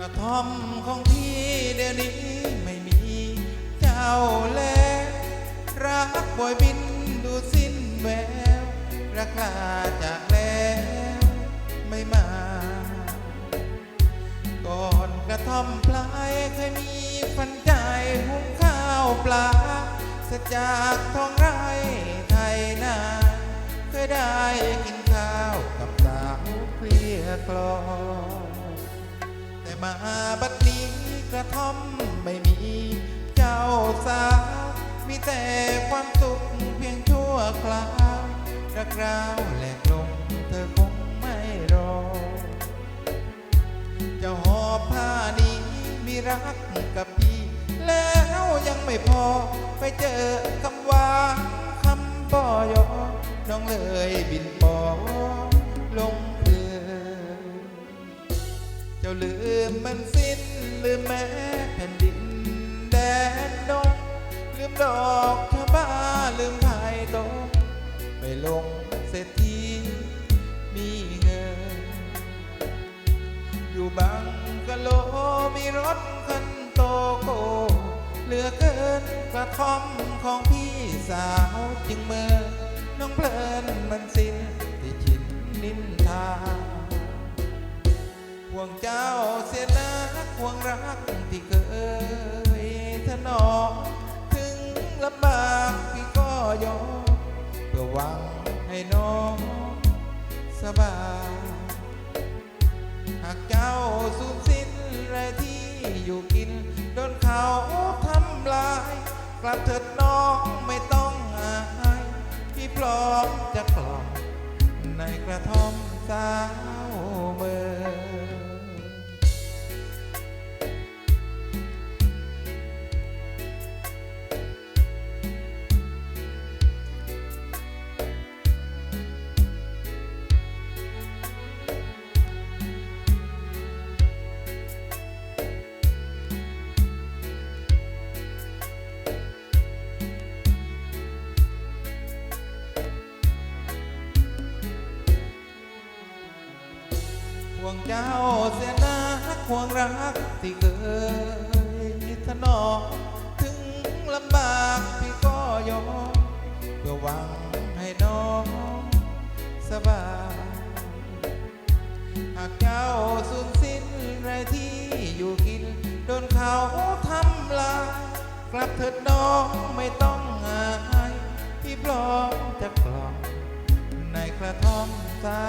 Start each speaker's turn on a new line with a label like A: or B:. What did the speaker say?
A: กระท่อมของพี่เดี๋ยวนี้ไม่มีเจ้าแล้วรักบ่อยบินดูสิ้นแววรักลาจากแล้วไม่มา ก่อนกระท่อมปลายเคยมีฝันใจหุงข้าวปลาเสจากท้องไร่ไทยนาเคยได้กินข้าวกับสาวเพลียกลอแต่ มาบัดนี้กระท่อมไม่มี เจ้าสาวมีแต่ความสุขเพียงชั่วคราวรักราวแหลกลงเธอคงไม่รอ เจ้าหอบผ้านี้มีรักกับพี่ แล้วยังไม่พอไปเจอคำว่าคำปอยอน้องเลยบินปอลง จ้าลืมมันสิ้นลืมแม้แผ่นดินแดนดงลืมดอกชะบ้าลืมไผ่ตงไปลงเศรษฐีมีเงิน อยู่บางกะโลมีรถคันโตโก เหลือเกินกระท่อมของพี่สาวจึงเมื่อน้องเพลินมันสิ้นที่ชินนินทา ห่วงเจ้าเสียนักห่วงรักที่เคยถนอมถึงลำบากพี่ก็ยอมเพื่อหวังให้น้องสบายหากเจ้าสูญสิ้นแรงที่อยู่กินโดนเขาทำลายกลับเถิดน้องไม่ต้องอายพี่พร้อมจะกล่อมในกระท่อมสาว ห่วงเจ้าเสียนักห่วงรักที่เคยถนอมถึงลำบากพี่ก็ยอมเพื่อหวังให้น้องสบายหากเจ้าสูญสิ้นไรที่อยู่กิน โดนเขาทำลายกลับเถิดน้องไม่ต้องอายพี่พร้อมจะกล่อมในกระท่อมสา